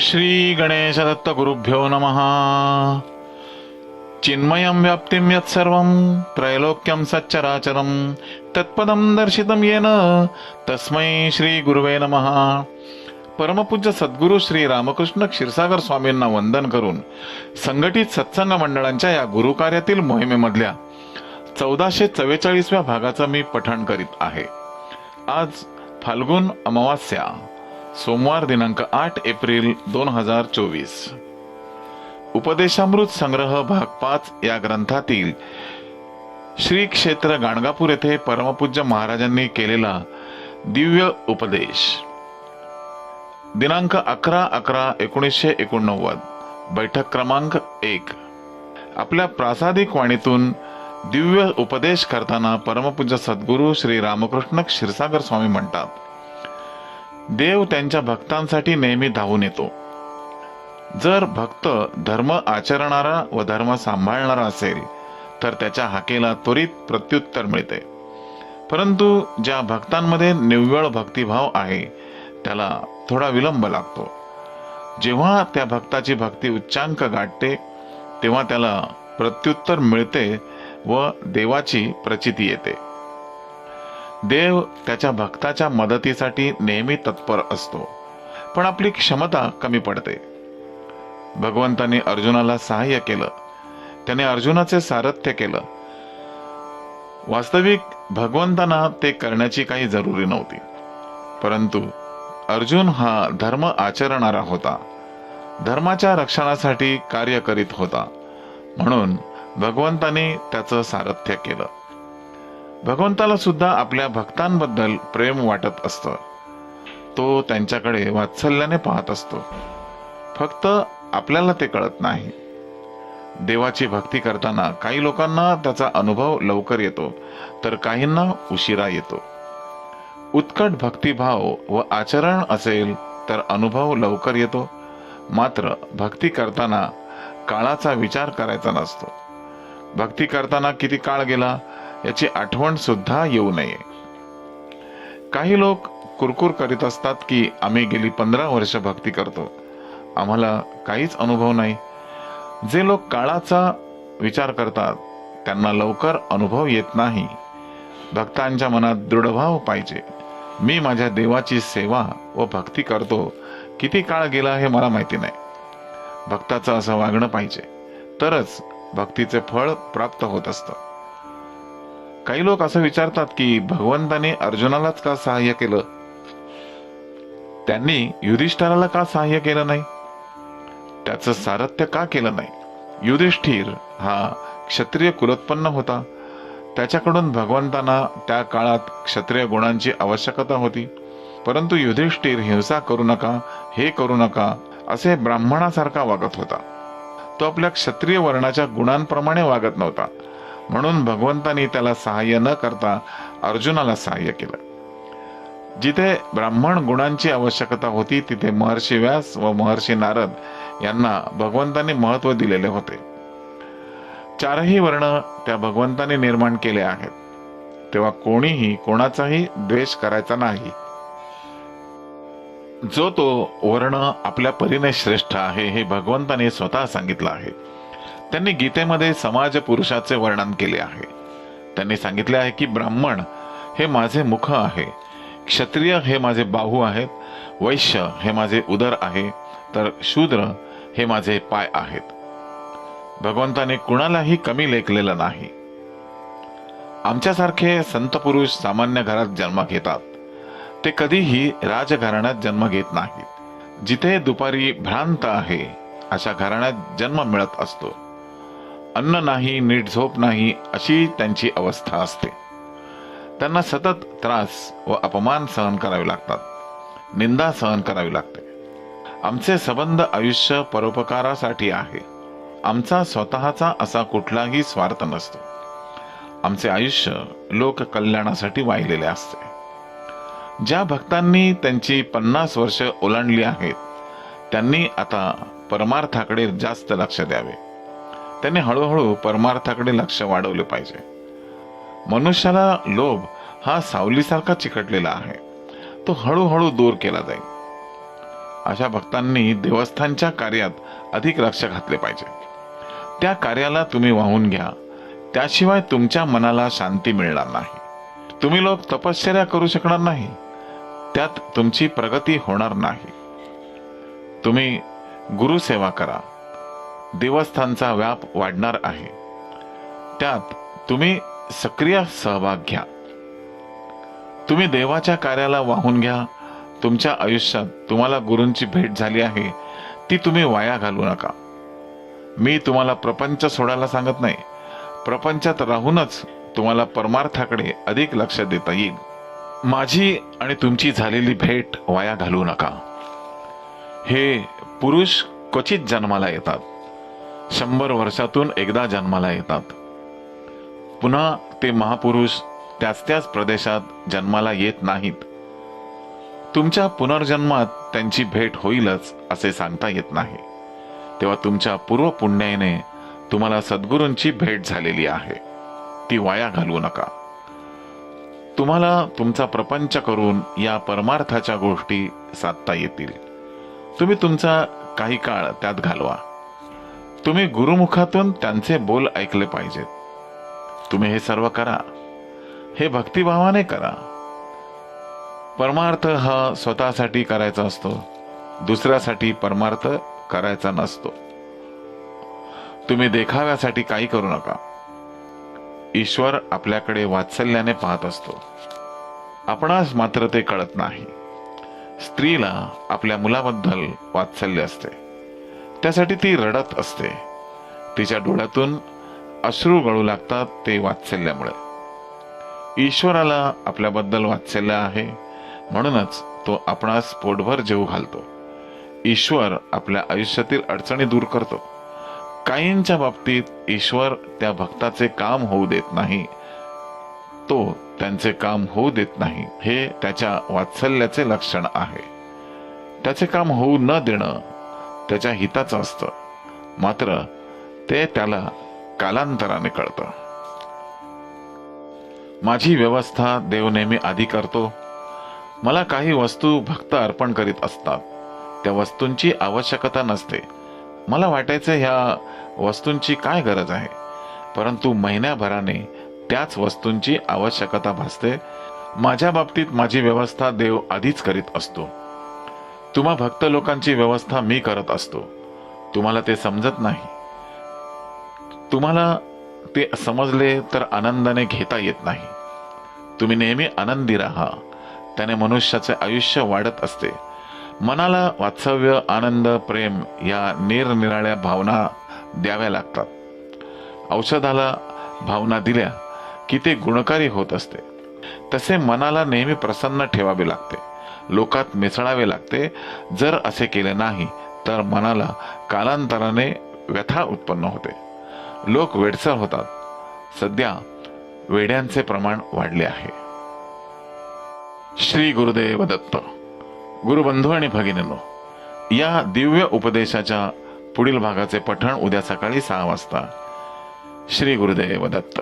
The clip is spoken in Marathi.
श्री गणेश दत्त गुरुभ्यो नम। चिन्मयं व्याप्तिं यत्सर्वं त्रैलोक्यं सच्चराचरं तत्पदं दर्शितं येन तस्मै श्री गुरुवे नमः। परमपूज्य सद्गुरू श्री रामकृष्ण क्षीरसागर स्वामींना वंदन करून संघटित सत्संग मंडळांच्या या गुरुकार्यातील मोहिमेमधल्या चौदाशे चव्वेचाळीसव्या भागाचं मी पठण करीत आहे. आज फाल्गुन अमावास्या. सोमवार दिनांक आठ एप्रिल दोन हजार चोवीस. उपदेशामृत संग्रह भाग पाच या ग्रंथातील श्री क्षेत्र गाणगापूर येथे परमपूज्य महाराजांनी केलेला दिव्य उपदेश. दिनांक अकरा अकरा एकोणीसशे एकोणनव्वद बैठक क्रमांक एक. आपल्या प्रासादिक वाणीतून दिव्य उपदेश करताना परमपूज्य सद्गुरू श्री रामकृष्ण क्षीरसागर स्वामी म्हणतात देव त्यांच्या भक्तांसाठी नेहमी धावून येतो. जर भक्त धर्म आचरणारा व धर्म सांभाळणारा असेल तर त्याच्या हाकेला त्वरित प्रत्युत्तर मिळते. परंतु ज्या भक्तांमध्ये निव्वळ भक्तिभाव आहे त्याला थोडा विलंब लागतो. जेव्हा त्या भक्ताची भक्ती उच्चांक गाठते तेव्हा त्याला प्रत्युत्तर मिळते व देवाची प्रचिती येते. देव त्याच्या भक्ताच्या मदतीसाठी नेहमी तत्पर असतो. पण आपली क्षमता कमी पडते. भगवंताने अर्जुनाला सहाय्य केलं. त्याने अर्जुनाचे सारथ्य केलं. वास्तविक भगवंतांना ते करण्याची काही जरुरी नव्हती. परंतु अर्जुन हा धर्म आचरणारा होता. धर्माच्या रक्षणासाठी कार्य करीत होता. म्हणून भगवंताने त्याचं सारथ्य केलं. भगवंताला सुद्धा आपल्या भक्तांबद्दल प्रेम वाटत असतं. तो त्यांच्याकडे वात्सल्याने पाहत असतो. फक्त आपल्याला ते कळत नाही. देवाची भक्ती करताना काही लोकांना त्याचा अनुभव लवकर येतो तर काहींना उशिरा येतो. उत्कट भक्तिभाव व आचरण असेल तर अनुभव लवकर येतो मात्र भक्ती करताना काळाचा विचार करायचा नसतो. भक्ती करताना किती काळ गेला याची आठवण सुद्धा येऊ नये. काही लोक कुरकुर करीत असतात की आम्ही गेली पंधरा वर्ष भक्ती करतो. आम्हाला काहीच अनुभव नाही. जे लोक काळाचा विचार करतात त्यांना लवकर अनुभव येत नाही. भक्तांच्या मनात दृढभाव पाहिजे. मी माझ्या देवाची सेवा व भक्ती करतो. किती काळ गेला हे मला माहिती नाही. भक्ताचं असं वागणं पाहिजे. तरच भक्तीचे फळ प्राप्त होत असतं. काही लोक असं विचारतात की भगवंताने अर्जुनालाच का सहाय्य केलं? त्यांनी युधिष्ठराला का सहाय्य केलं नाही? त्याचं सारथ्य का केलं नाही? युधिष्ठिर हा क्षत्रिय कुलोत्पन्न होता. त्याच्याकडून भगवंतांना त्या काळात क्षत्रिय गुणांची आवश्यकता होती. परंतु युधिष्ठिर हिंसा करू नका हे करू नका असे ब्राह्मणासारखा वागत होता. तो आपल्या क्षत्रिय वर्णाच्या गुणांप्रमाणे वागत नव्हता. म्हणून भगवंतानी त्याला सहाय्य न करता अर्जुनाला सहाय्य केलं. जिथे ब्राह्मण गुणांची आवश्यकता होती तिथे महर्षी व्यास व महर्षी नारद यांना भगवंताने महत्त्व दिलेले होते. चारही वर्ण त्या भगवंताने निर्माण केले आहेत. तेव्हा कोणीही कोणाचाही द्वेष करायचा नाही. जो तो वर्ण आपल्या परीने श्रेष्ठ आहे हे भगवंताने स्वतः सांगितलं आहे. त्यांनी गीतेमध्ये समाज पुरुषाचे वर्णन केले आहे. त्यांनी सांगितले आहे की ब्राह्मण हे माझे मुख आहे क्षत्रिय हे माझे बाहू आहेत वैश्य हे माझे उदर आहे तर शूद्र हे माझे पाय आहेत. भगवंताने कुणालाही कमी लेखलेलं नाही. आमच्यासारखे संत पुरुष सामान्य घरात जन्म घेतात. ते कधीही राजघराण्यात जन्म घेत नाहीत. जिथे दुपारी भ्रांत आहे अशा घराण्यात जन्म मिळत असतो. अन्न नाही नीट झोप नाही अशी त्यांची अवस्था असते. त्यांना सतत त्रास व अपमान सहन करावे लागतात. निंदा सहन करावी लागते. आमचे संबंध आयुष्य परोपकारासाठी आहे. आमचा स्वतःचा असा कुठलाही स्वार्थ नसतो. आमचे आयुष्य लोक कल्याणासाठी वाहिलेले असते. ज्या भक्तांनी त्यांची पन्नास वर्ष ओलांडली आहेत त्यांनी आता परमार्थाकडे जास्त लक्ष द्यावे. त्यांनी हळूहळू परमार्थाकडे लक्ष वाढवले पाहिजे. मनुष्याला लोभ हा सावलीसारखा चिकटलेला आहे. तो हळूहळू दूर केला जाईल. अशा भक्तांनी देवस्थानच्या कार्यात अधिक लक्ष घातले पाहिजे. त्या कार्याला तुम्ही वाहून घ्या. त्याशिवाय तुमच्या मनाला शांती मिळणार नाही. तुम्ही लोक तपश्चर्या करू शकणार नाही. त्यात तुमची प्रगती होणार नाही. तुम्ही गुरुसेवा करा. देवस्थानचा व्याप वाढणार आहे. त्यात तुम्ही सक्रिय सहभाग घ्या. तुम्ही देवाच्या कार्याला वाहून घ्या. तुमच्या आयुष्यात तुम्हाला गुरूंची भेट झाली आहे. ती तुम्ही वाया घालू नका. मी तुम्हाला प्रपंच सोडायला सांगत नाही. प्रपंचात राहूनच तुम्हाला परमार्थाकडे अधिक लक्ष देता येईल. माझी आणि तुमची झालेली भेट वाया घालू नका. हे पुरुष क्वचित जन्माला येतात. शंभर वर्षातून एकदा जन्माला येतात. पुन्हा ते महापुरुष त्याच त्याच प्रदेशात जन्माला येत नाहीत. तुमच्या पुनर्जन्मात त्यांची भेट होईलच असे सांगता येत नाही. तेव्हा तुमच्या पूर्व पुण्याने तुम्हाला सद्गुरूंची भेट झालेली आहे. ती वाया घालवू नका. तुम्हाला तुमचा प्रपंच करून या परमार्थाच्या गोष्टी साधता येतील. तुम्ही तुमचा काही काळ त्यात घालवा. तुम्ही गुरुमुखातून त्यांचे बोल ऐकले पाहिजेत. तुम्ही हे सर्व करा. हे भक्तिभावाने करा. परमार्थ हा स्वतःसाठी करायचा असतो. दुसऱ्यासाठी परमार्थ करायचा नसतो. तुम्ही देखाव्यासाठी काही करू नका. ईश्वर आपल्याकडे वात्सल्याने पाहत असतो. आपणास मात्र ते कळत नाही. स्त्रीला आपल्या मुलाबद्दल वात्सल्य असते. त्यासाठी ती रडत असते. तिच्या डोळ्यातून अश्रू गळू लागतात ते वात्सल्यामुळे. ईश्वराला आपल्याबद्दल वात्सल्य आहे. म्हणूनच तो आपणास पोटभर जेव घालतो. ईश्वर आपल्या आयुष्यातील अडचणी दूर करतो. काहींच्या बाबतीत ईश्वर त्या भक्ताचे काम होऊ देत नाही. तो त्यांचे काम होऊ देत नाही. हे त्याच्या वात्सल्याचे लक्षण आहे. त्याचे काम होऊ न देणं त्याच्या हिताचं असतं. मात्र ते त्याला कालांतराने कळतं. माझी व्यवस्था देव नेहमी आधी करतो. मला काही वस्तू भक्त अर्पण करीत असतात. त्या वस्तूंची आवश्यकता नसते. मला वाटायचं ह्या वस्तूंची काय गरज आहे? परंतु महिन्याभराने त्याच वस्तूंची आवश्यकता भासते. माझ्या बाबतीत माझी व्यवस्था देव आधीच करीत असतो. तुम्हा भक्त लोकांची व्यवस्था मी करत असतो. तुम्हाला ते समजत नाही. तुम्हाला ते समजले तर आनंदाने घेता येत नाही. तुम्ही नेहमी आनंदी राहा. त्याने मनुष्याचे आयुष्य वाढत असते. मनाला वात्सव्य आनंद प्रेम या निरनिराळ्या भावना द्याव्या लागतात. औषधाला भावना दिल्या की ते गुणकारी होत असते. तसे मनाला नेहमी प्रसन्न ठेवावे लागते. लोकात मिसळावे लागते. जर असे केले नाही तर मनाला कालांतराने व्यथा उत्पन्न होते. लोक वेडसर होतात. सध्या वेड्यांचे प्रमाण वाढले आहे. श्री गुरुदेव दत्त गुरुबंधू आणि भगिनीनो या दिव्य उपदेशाच्या पुढील भागाचे पठण उद्या सकाळी सहा वाजता. श्री गुरुदेव दत्त.